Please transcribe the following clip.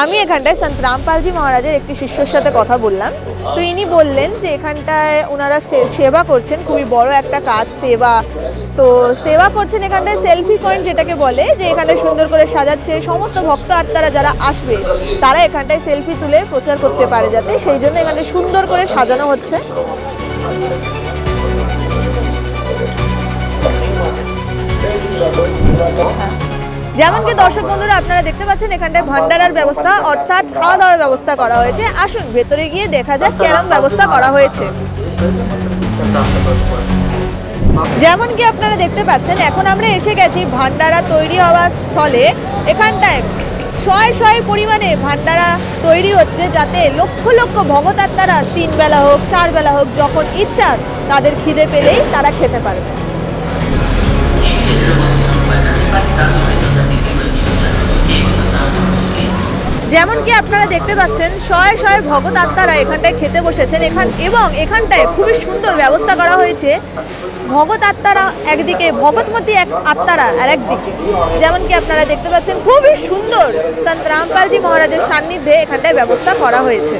আমি এখানটায় সন্ত রামপালজি মহারাজের একটি শিষ্যর সাথে কথা বললাম। তো ইনি বললেন যে এখানটায় ওনারা সেবা করছেন, খুবই বড় একটা কাজ, সেবা। তো সেবা করছেন এখানটায় সেলফি পয়েন্ট যেটাকে বলে, যে এখানে সুন্দর করে সাজাচ্ছে, সমস্ত ভক্ত আত্মারা যারা আসবে, তারা এখানটায় সেলফি তুলে প্রচার করতে পারে যাতে, সেই জন্য এখানে সুন্দর করে সাজানো হচ্ছে। যেমন কি দর্শক বন্ধুরা, আপনারা দেখতে পাচ্ছেন এখানটায় ভান্ডারার ব্যবস্থা, অর্থাৎ খাওয়া দাওয়ার ব্যবস্থা করা হয়েছে। আসুন, ভেতরে গিয়ে দেখা যাক কেরম ব্যবস্থা করা হয়েছে। যেমন কি আপনারা দেখতে পাচ্ছেন, এখন আমরা এসে গেছি ভান্ডারা তৈরি হওয়ার স্থলে। এখানটায় শয়ে শয়ে পরিমাণে ভান্ডারা তৈরি হচ্ছে যাতে লক্ষ লক্ষ ভগতাত্মারা তিন বেলা হোক চার বেলা হোক, যখন ইচ্ছা তাদের খিদে পেলেই তারা খেতে পারবে। যেমন কি আপনারা দেখতে পাচ্ছেন, শয়ে শয়ে ভগত আত্মারা এখানটায় খেতে বসেছেন। এখান, এবং এখানটায় খুবই সুন্দর ব্যবস্থা করা হয়েছে। ভগত আত্মারা একদিকে ভগতমতী এক আত্মারা আর একদিকে যেমন কি আপনারা দেখতে পাচ্ছেন, খুবই সুন্দর সন্ত রামপালজি মহারাজের সান্নিধ্যে এখানটায় ব্যবস্থা করা হয়েছে।